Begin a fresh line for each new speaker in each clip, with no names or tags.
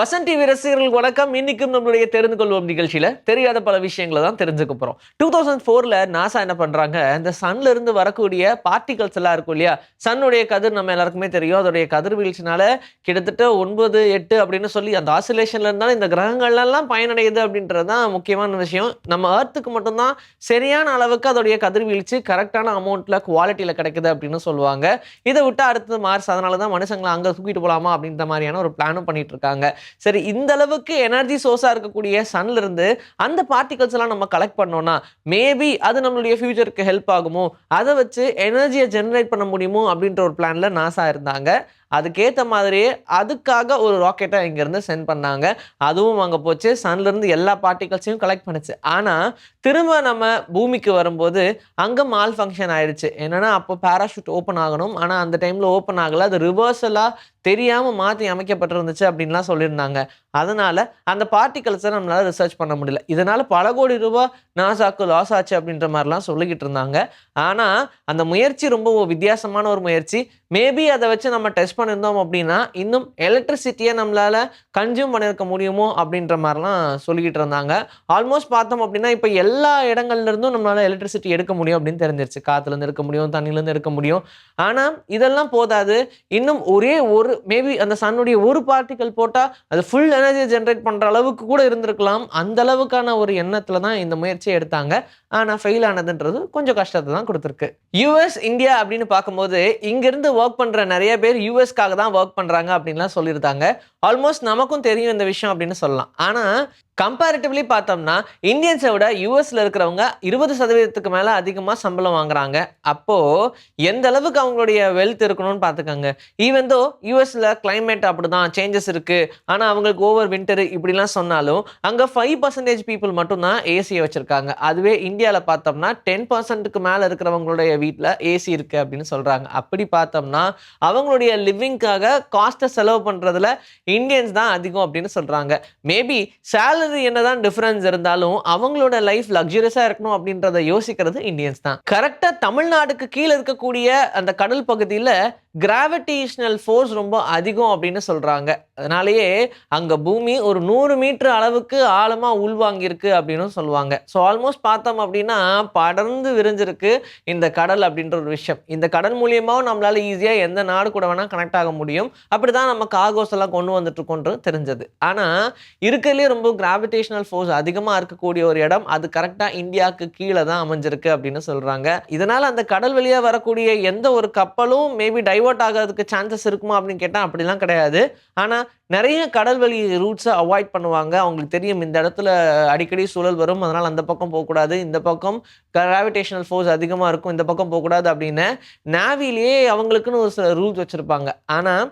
Vasan TV ரசிகர்கள் வணக்கம். இன்னைக்கும் நம்மளுடைய தெரிந்து கொள்வோம் நிகழ்ச்சியில. தெரியாத பல விஷயங்களை தான் தெரிஞ்சுக்க போறோம். டூ தௌசண்ட் ஃபோர்ல நாசா என்ன பண்றாங்க? இந்த சன்ல இருந்து வரக்கூடிய பார்ட்டிகல்ஸ் எல்லாம் இருக்கும் இல்லையா? சன்னுடைய கதிர் நம்ம எல்லாருக்குமே தெரியும். அதோடைய கதிர்வீழ்ச்சினால கிட்டத்தட்ட ஒன்பது எட்டு அப்படின்னு சொல்லி அந்த ஆசிலேஷன்ல இருந்தாலும் இந்த கிரகங்கள்லாம் பயனடையுது அப்படின்றது தான் முக்கியமான விஷயம். நம்ம ஏர்த்துக்கு மட்டும்தான் சரியான அளவுக்கு அதோடைய கதிர்வீழ்ச்சி கரெக்டான அமௌண்ட்ல குவாலிட்டியில கிடைக்குது அப்படின்னு சொல்லுவாங்க. இதை விட்டு அடுத்தது மார்ஸ் அதனால தான் மனுஷங்களை அங்கே தூக்கிட்டு போகலாமா அப்படின்ற மாதிரியான ஒரு பிளானும் பண்ணிட்டு இருக்காங்க. சரி இந்த அளவுக்கு எனர்ஜி சோர்ஸாக இருக்கக்கூடிய சன்ல இருந்து அந்த பார்ட்டிகல்ஸ் எல்லாம் நம்ம கலெக்ட் பண்ணோம்னா மேபி அது நம்மளுடைய ஃபியூச்சருக்கு ஹெல்ப் ஆகுமோ? அதை வச்சு எனர்ஜியை ஜெனரேட் பண்ண முடியுமோ? அப்படின்ற ஒரு பிளான்ல நாசா இருந்தாங்க. அதுக்கேற்ற மாதிரியே அதுக்காக ஒரு ராக்கெட்டை இங்கேருந்து சென்ட் பண்ணாங்க. அதுவும் அங்கே போச்சு. சன்லேருந்து எல்லா பார்ட்டிகல்ஸையும் கலெக்ட் பண்ணுச்சு. ஆனால் திரும்ப நம்ம பூமிக்கு வரும்போது அங்கே மால் ஃபங்க்ஷன் ஆயிடுச்சு. என்னென்னா அப்போ பேராஷூட் ஓப்பன் ஆகணும். ஆனால் அந்த டைமில் ஓப்பன் ஆகலை. அது ரிவர்சலாக தெரியாமல் மாற்றி அமைக்கப்பட்டிருந்துச்சு அப்படின்லாம் சொல்லியிருந்தாங்க. அதனால் அந்த பார்ட்டிகல்ஸை நம்மளால் ரிசர்ச் பண்ண முடியல. இதனால் பல கோடி ரூபா நாசாக்கு லாஸ் ஆச்சு அப்படின்ற மாதிரிலாம் சொல்லிக்கிட்டு இருந்தாங்க. ஆனால் அந்த முயற்சி ரொம்ப வித்தியாசமான ஒரு முயற்சி. மேபி அதை வச்சு நம்ம டெஸ்ட் பண்ணியிருந்தோம் அப்படின்னா இன்னும் எலக்ட்ரிசிட்டியை நம்மளால் கன்சியூம் பண்ணியிருக்க முடியுமோ அப்படின்ற மாதிரிலாம் சொல்லிக்கிட்டு இருந்தாங்க. ஆல்மோஸ்ட் பார்த்தோம் அப்படின்னா இப்போ எல்லா இடங்கள்ல இருந்தும் நம்மளால எலக்ட்ரிசிட்டி எடுக்க முடியும் அப்படின்னு தெரிஞ்சிருச்சு. காற்றுலேருந்து எடுக்க முடியும் தண்ணிலேருந்து எடுக்க முடியும். ஆனால் இதெல்லாம் போதாது. இன்னும் ஒரே ஒரு மேபி அந்த சன்னுடைய ஒரு பார்ட்டிக்கல் போட்டால் அது ஃபுல் எனர்ஜியை ஜென்ரேட் பண்ணுற அளவுக்கு கூட இருந்திருக்கலாம். அந்த அளவுக்கான ஒரு எண்ணத்தில் தான் இந்த முயற்சியை எடுத்தாங்க. ஆனால் ஃபெயில் ஆனதுன்றது கொஞ்சம் கஷ்டத்தை தான் கொடுத்துருக்கு. யூஎஸ் இந்தியா அப்படின்னு பார்க்கும்போது இங்கிருந்து ஒர்க் பண்ணுற நிறைய பேர் யூஎஸ் யூஎஸ்க்காக தான் ஒர்க் பண்ணுறாங்க அப்படின்லாம் சொல்லியிருந்தாங்க. ஆல்மோஸ்ட் நமக்கும் தெரியும் இந்த விஷயம் அப்படின்னு சொல்லலாம். ஆனால் கம்பேரிட்டிவ்லி பார்த்தோம்னா இந்தியன்ஸை விட யூஎஸ்ல இருக்கிறவங்க இருபது சதவீதத்துக்கு மேலே அதிகமாக சம்பளம் வாங்குறாங்க. அப்போது எந்த அளவுக்கு அவங்களுடைய வெல்த் இருக்கணும்னு பார்த்துக்கோங்க. ஈவன் தோ யூஎஸ்ல கிளைமேட் அப்படிதான் சேஞ்சஸ் இருக்குது ஆனால் அவங்களுக்கு ஓவர் வின்டர் இப்படிலாம் சொன்னாலும் அங்கே ஃபைவ் பர்சன்டேஜ் பீப்புள் மட்டும்தான் ஏசியை வச்சுருக்காங்க. அதுவே இந்தியாவில் பார்த்தோம்னா டென் பர்சன்ட்டுக்கு மேலே இருக்கிறவங்களுடைய வீட்டில் ஏசி இருக்குது அப்படின்னு சொல்கிறாங்க அப்படி பார்த்தோம்னா அவங்களுடைய லிவிங்காக காஸ்ட்டை செலவு பண்ணுறதுல இந்தியன்ஸ் தான் அதிகம் அப்படின்னு சொல்கிறாங்க மேபி சேலரி என்னதான் டிஃபரன்ஸ் இருந்தாலும் அவங்களோட லைஃப் லக்ஸுரியஸா இருக்கணும் அப்படின்றத யோசிக்கிறது இந்தியன்ஸ் தான். கரெக்டா தமிழ்நாடுக்கு கீழே இருக்கக்கூடிய அந்த கடல் பகுதியில் கிராவிடேஷனல் ஃபோர்ஸ் ரொம்ப அதிகம் அப்படின்னு சொல்கிறாங்க அதனாலேயே அங்கே பூமி ஒரு நூறு மீட்டர் அளவுக்கு ஆழமாக உள்வாங்கியிருக்கு அப்படின்னு சொல்லுவாங்க. ஸோ ஆல்மோஸ்ட் பார்த்தோம் அப்படின்னா படர்ந்து விரிஞ்சிருக்கு இந்த கடல் அப்படின்ற ஒரு விஷயம். இந்த கடல் மூலியமாகவும் நம்மளால் ஈஸியாக எந்த நாடு கூட வேணால் கனெக்ட் ஆக முடியும். அப்படி தான் நம்ம காகோஸ் எல்லாம் கொண்டு வந்துட்டு தெரிஞ்சது. ஆனால் இருக்கிறதுலே ரொம்ப கிராவிடேஷனல் ஃபோர்ஸ் அதிகமாக இருக்கக்கூடிய ஒரு இடம் அது கரெக்டாக இந்தியாவுக்கு கீழே தான் அமைஞ்சிருக்கு அப்படின்னு சொல்கிறாங்க இதனால் அந்த கடல் வழியாக வரக்கூடிய எந்த ஒரு கப்பலும் மேபி டைவர்ட் ஆகிறதுக்கு சான்சஸ் இருக்குமா அப்படின்னு கேட்டால் அப்படிலாம் கிடையாது. ஆனால் நிறைய கடல் வழி ரூட்ஸை அவாய்ட் பண்ணுவாங்க. அவங்களுக்கு தெரியும் இந்த இடத்துல அடிக்கடி சூழல் வரும். அதனால் அந்த பக்கம் போகக்கூடாது இந்த பக்கம் கிராவிடேஷனல் ஃபோர்ஸ் அதிகமாக இருக்கும். இந்த பக்கம் போகக்கூடாது அப்படின்னு நேவிலேயே அவங்களுக்குன்னு ஒரு சில ரூல்ஸ் வச்சுருப்பாங்க. ஆனால்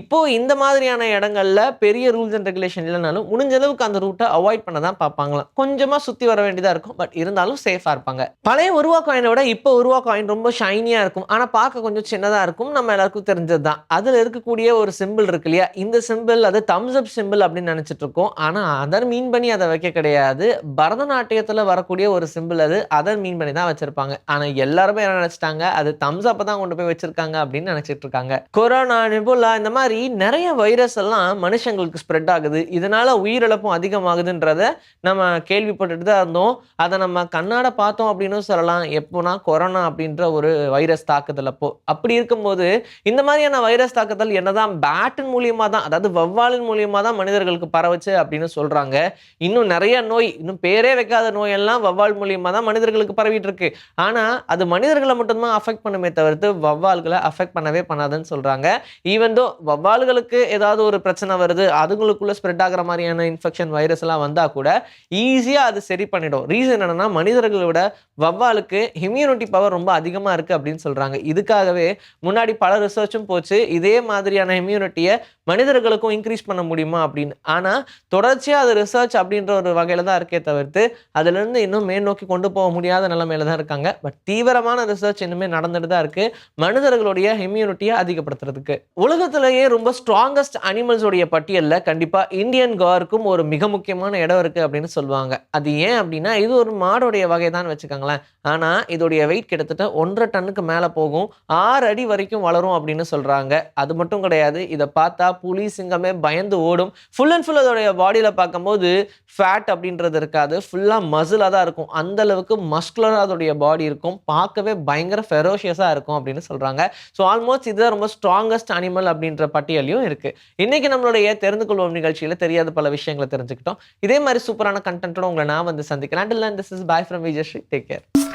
இப்போது இந்த மாதிரியான இடங்கள்ல பெரிய ரூல்ஸ் அண்ட் ரெகுலேஷன் இல்லைனாலும் முடிஞ்ச அளவுக்கு அந்த ரூட்டை அவாய்ட் பண்ண தான் பார்ப்பாங்களாம். கொஞ்சமாக சுற்றி வர வேண்டியதாக இருக்கும். பட் இருந்தாலும் சேஃபாக இருப்பாங்க. பழைய உருவா காயினை விட இப்போ உருவா காயின் ரொம்ப ஷைனியாக இருக்கும். ஆனால் பார்க்க கொஞ்சம் சின்னதாக இருக்கும். நம்ம எல்லாருக்கும் தெரிஞ்சது தான் அதில் இருக்கக்கூடிய ஒரு சிம்பிள் இருக்கு இல்லையா? இந்த சிம்பிள் அது தம்ஸ் அப் சிம்பிள் அப்படின்னு நினச்சிட்டு இருக்கோம் ஆனால் அதர் மீன் பண்ணி அதை வைக்க கிடையாது. பரதநாட்டியத்தில் வரக்கூடிய ஒரு சிம்பிள் அது. அதர் மீன் பண்ணி தான் வச்சிருப்பாங்க. ஆனால் எல்லாருமே என்ன நினச்சிட்டாங்க? அது தம்ஸ் அப்பை தான் கொண்டு போய் வச்சிருக்காங்க அப்படின்னு நினச்சிட்டு இருக்காங்க கொரோனா நிபுலா இந்த மாதிரி நிறைய வைரஸ் எல்லாம் மனுஷங்களுக்கு ஸ்ப்ரெட் ஆகுது. இதனால உயிரிழப்பும் அதிகமாகுதுன்றத நம்ம கேள்விப்பட்டுட்டு தான் இருந்தோம். அதை நம்ம கண்ணாட பார்த்தோம் அப்படின்னு சொல்லலாம். எப்போனா கொரோனா அப்படின்ற ஒரு வைரஸ் தாக்குதல் அப்போ. அப்படி இருக்கும்போது இந்த மாதிரியான வைரஸ் தாக்குதல் என்னதான் பேட்டின் மூலியமா தான் அதாவது வவ்வாலின் மூலியமா தான் மனிதர்களுக்கு பரவச்சு அப்படின்னு சொல்றாங்க. இன்னும் நிறைய நோய் இன்னும் பேரே வைக்காத நோயெல்லாம் வவ்வால் மூலியமா தான் மனிதர்களுக்கு பரவிட்டு இருக்கு. ஆனா அது மனிதர்களை மட்டும்தான் அஃபெக்ட் பண்ணுமே தவிர்த்து வவ்வால்களை அஃபெக்ட் பண்ணவே பண்ணாதுன்னு சொல்றாங்க. ஈவன் தோ வவ்வால்களுக்கு ஏதாவது ஒரு பிரச்சனை வருது அதுங்களுக்குள்ள ஸ்ப்ரெட் ஆகிற மாதிரியான இன்ஃபெக்ஷன் வைரஸ் எல்லாம் வந்தா கூட ஈஸியா அது சரி பண்ணிடும். ரீசன் என்னன்னா மனிதர்களை விட வவ்வாலுக்கு இம்யூனிட்டி பவர் ரொம்ப அதிகமா இருக்கு அப்படின்னு சொல்றாங்க. இதுக்காகவே முன்னாடி பல ரிசர்ச்சும் போச்சு. இதே மாதிரியான இம்யூனிட்டியை மனிதர்களுக்கும் இன்க்ரீஸ் பண்ண முடியுமா அப்படின்னு? ஆனால் தொடர்ச்சியாக அது ரிசர்ச் அப்படின்ற ஒரு வகையில் தான் இருக்கே தவிர்த்து அதுலேருந்து இன்னும் மேல் நோக்கி கொண்டு போக முடியாத நிலைமையில தான் இருக்காங்க. பட் தீவிரமான ரிசர்ச் இன்னுமே நடந்துட்டு தான் இருக்குது மனிதர்களுடைய இம்யூனிட்டியை அதிகப்படுத்துறதுக்கு. உலகத்திலேயே ரொம்ப ஸ்ட்ராங்கஸ்ட் அனிமல்ஸோடைய பட்டியலில் கண்டிப்பாக இந்தியன் காருக்கும் ஒரு மிக முக்கியமான இடம் இருக்குது அப்படின்னு சொல்லுவாங்க. அது ஏன் அப்படின்னா இது ஒரு மாடோடைய வகை தான் வச்சுக்கோங்களேன். ஆனால் இதோடைய வெயிட் கிட்டத்தட்ட ஒன்றரை டன்னுக்கு மேலே போகும். ஆறு அடி வரைக்கும் வளரும். வரும் அப்படின்னு சொல்றாங்க. அது மட்டும் கிடையாது இதை பார்த்தா புலி சிங்கமே பயந்து ஓடும். ஃபுல் அண்ட் ஃபுல் அதோடைய பாடியில் பார்க்கும்போது ஃபேட் அப்படின்றது இருக்காது. ஃபுல்லாக மசிலாக தான் இருக்கும். அந்த அளவுக்கு மஸ்குலராக அதோடைய பாடி இருக்கும். பார்க்கவே பயங்கர ஃபெரோஷியஸாக இருக்கும் அப்படின்னு சொல்கிறாங்க ஸோ ஆல்மோஸ்ட் இதுதான் ரொம்ப ஸ்ட்ராங்கஸ்ட் அனிமல் அப்படின்ற பட்டியலையும் இருக்குது இன்னைக்கு நம்மளுடைய தெரிந்து கொள்வோம் நிகழ்ச்சியில் தெரியாத பல விஷயங்களை தெரிஞ்சுக்கிட்டோம். இதே மாதிரி சூப்பரான கண்டென்ட்டோட உங்களை நான் வந்து சந்திக்கிறேன். And this is boy from Vijayasri take care